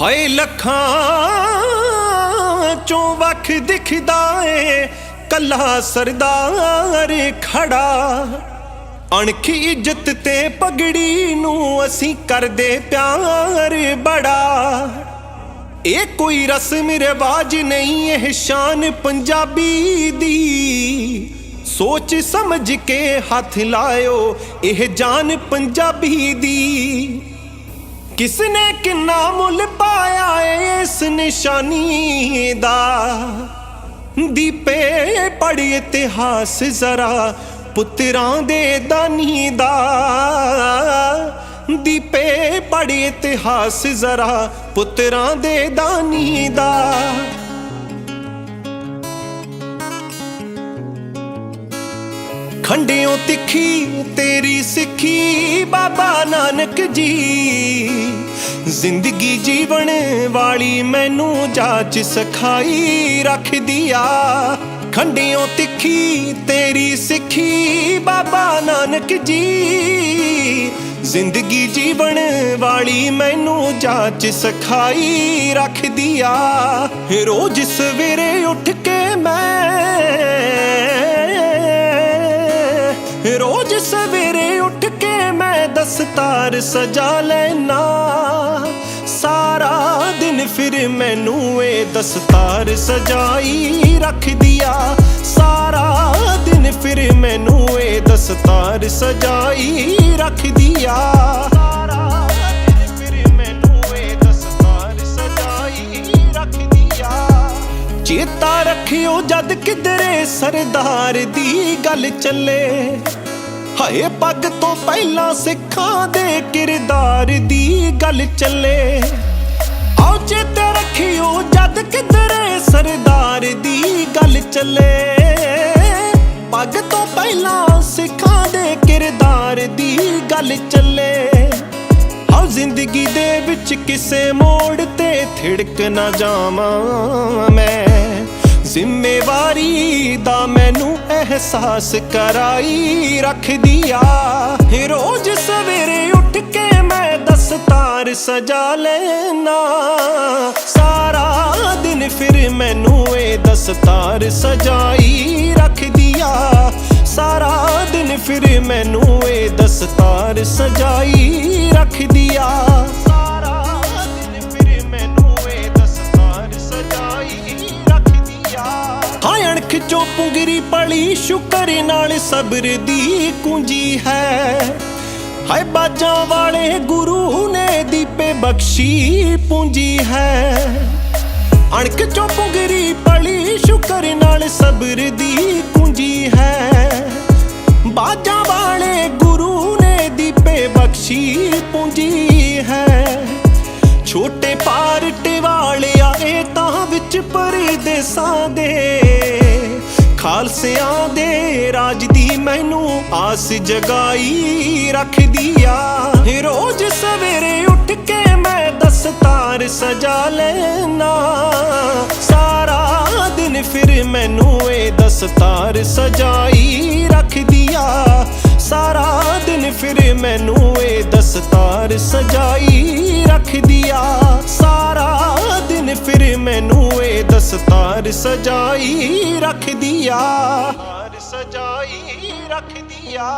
ਹਾਏ ਲੱਖਾਂ ਚੋਂ ਵੱਖ ਦਿਖਦਾ ਏ, ਕੱਲਾ ਸਰਦਾਰ ਖੜਾ। ਅਣਖੀ ਇੱਜ਼ਤ ਤੇ ਪਗੜੀ ਨੂੰ ਅਸੀਂ ਕਰਦੇ ਪਿਆਰ ਬੜਾ। ਇਹ ਕੋਈ ਰਸਮ ਰਿਵਾਜ ਨਹੀਂ, ਇਹ ਸ਼ਾਨ ਪੰਜਾਬੀ ਦੀ। ਸੋਚ ਸਮਝ ਕੇ ਹੱਥ ਲਾਇਓ, ਇਹ ਜਾਨ ਪੰਜਾਬੀ ਦੀ। ਕਿਸ ਨੇ ਕਿੰਨਾ ਮੁੱਲ ਪਾਇਆ ਏ ਇਸ ਨਿਸ਼ਾਨੀ ਦਾ? ਦੀਪੇ ਪੜ ਇਤਿਹਾਸ ਜ਼ਰਾ ਪੁੱਤਰਾਂ ਦੇ ਦਾਨੀ ਦਾ। ਦੀਪੇ ਪੜ ਇਤਿਹਾਸ ਜ਼ਰਾ ਪੁੱਤਰਾਂ ਦੇ ਦਾਨੀ ਦਾ। ਖੰਡਿਓ ਤਿੱਖੀ, ਤੇਰੀ ਸਿੱਖੀ, ਬਾਬਾ ਨਾਨਕ ਜੀ। ਜ਼ਿੰਦਗੀ ਜੀਵਨ ਵਾਲੀ ਮੈਨੂੰ ਜਾਚ ਸਖਾਈ ਰੱਖਦੀ ਆ। ਖੰਡਿਓ ਤਿੱਖੀ, ਤੇਰੀ ਸਿੱਖੀ, ਬਾਬਾ ਨਾਨਕ ਜੀ। ਜ਼ਿੰਦਗੀ ਜੀਵਨ ਵਾਲੀ ਮੈਨੂੰ ਜਾਚ ਸਖਾਈ ਰੱਖਦੀ ਆ। ਰੋਜ਼ ਸਵੇਰੇ ਉੱਠ ਕੇ ਮੈਂ ਸਵੇਰੇ ਉੱਠ ਕੇ ਮੈਂ ਦਸਤਾਰ ਸਜਾ ਲੈਣਾ ਸਾਰਾ ਦਿਨ ਫਿਰ ਮੈਨੂੰ ਇਹ ਦਸਤਾਰ ਸਜਾਈ ਰੱਖਦੀ ਆ ਸਾਰਾ ਦਿਨ ਫਿਰ ਮੈਨੂੰ ਇਹ ਦਸਤਾਰ ਸਜਾਈ ਰੱਖਦੀ ਆ ਫਿਰ ਮੈਨੂੰ ਇਹ ਦਸਤਾਰ ਸਜਾਈ ਰੱਖਦੀ ਚੇਤਾ ਰੱਖਿਓ ਜਦ ਕਿਧਰੇ ਸਰਦਾਰ ਦੀ ਗੱਲ ਚੱਲੇ। ਹਾਏ ਪੱਗ ਤੋਂ ਪਹਿਲਾਂ ਸਿੱਖਾਂ ਦੇ ਕਿਰਦਾਰ ਦੀ ਗੱਲ ਚੱਲੇ। ਆਓ ਚੇਤੇ ਰੱਖਿਓ ਜਦ ਕਿਧਰੇ ਸਰਦਾਰ ਦੀ ਗੱਲ ਚੱਲੇ। ਪੱਗ ਤੋਂ ਪਹਿਲਾਂ ਸਿੱਖਾਂ ਦੇ ਕਿਰਦਾਰ ਦੀ ਗੱਲ ਚੱਲੇ। ਆਓ ਜ਼ਿੰਦਗੀ ਦੇ ਵਿੱਚ ਕਿਸੇ ਮੋੜ ਤੇ ਥਿੜਕ ਨਾ ਜਾਵਾਂ ਮੈਂ। ਜ਼ਿੰਮੇਵਾਰੀ ਦਾ ਮੈਨੂੰ ਅਹਿਸਾਸ ਕਰਾਈ ਰੱਖਦੀ ਆ। ਰੋਜ਼ ਸਵੇਰੇ ਉੱਠ ਕੇ ਮੈਂ ਦਸਤਾਰ ਸਜਾ ਲੈਣਾ ਸਾਰਾ ਦਿਨ ਫਿਰ ਮੈਨੂੰ ਇਹ ਦਸਤਾਰ ਸਜਾਈ ਰੱਖਦੀ ਆ। ਸਾਰਾ ਦਿਨ ਫਿਰ ਮੈਨੂੰ ਇਹ ਦਸਤਾਰ ਸਜਾਈ ਰੱਖ ਹਾਂ ਅਣਖ ਚੋਂ ਪੁੰਗਰੀ ਪਲੀ, ਸ਼ੁਕਰ ਨਾਲ ਸਬਰ ਦੀ ਕੁੰਜੀ ਹੈ। ਹਾਏ ਬਾਜਾਂ ਵਾਲੇ ਗੁਰੂ ਨੇ ਦੀਪੇ ਬਖਸ਼ੀ, ਪੂੰਜੀ ਹੈ। ਅਣਖ ਚੋਂ ਪੁੰਗਰੀ ਪਲੀ, ਸ਼ੁਕਰ ਨਾਲ ਸਬਰ ਦੀ ਕੁੰਜੀ ਹੈ। ਬਾਜਾਂ ਵਾਲੇ ਗੁਰੂ ਨੇ ਦੀਪੇ ਬਖਸ਼ੀ, ਪੂੰਜੀ ਹੈ। ਛੋਟੇ ਪਾਰਟੇ ਵਾਲਿਆ ਇਹ ਵਿੱਚ ਪਰਦੇਸਾਂ ਦੇ ਖਾਲਸਿਆਂ ਦੇ ਰਾਜ ਦੀ ਮੈਨੂੰ ਆਸ ਜਗਾਈ ਰੱਖਦੀ ਆ। ਰੋਜ਼ ਸਵੇਰੇ ਉੱਠ ਕੇ ਮੈਂ ਦਸਤਾਰ ਸਜਾ ਲੈਣਾ ਸਾਰਾ ਦਿਨ ਫਿਰ ਮੈਨੂੰ ਇਹ ਦਸਤਾਰ ਸਜਾਈ ਰੱਖਦੀ ਆ। ਸਾਰਾ ਦਿਨ ਫਿਰ ਮੈਨੂੰ ਇਹ ਦਸਤਾਰ ਸਜਾਈ ਰੱਖਦੀ ਆ। ਸਾਰਾ ਦਿਨ ਫਿਰ ਮੈਨੂੰ ਇਹ ਦਸਤਾਰ ਸਜਾਈ ਰੱਖਦੀ ਆ ਸਜਾਈ ਰੱਖਦੀ ਆ।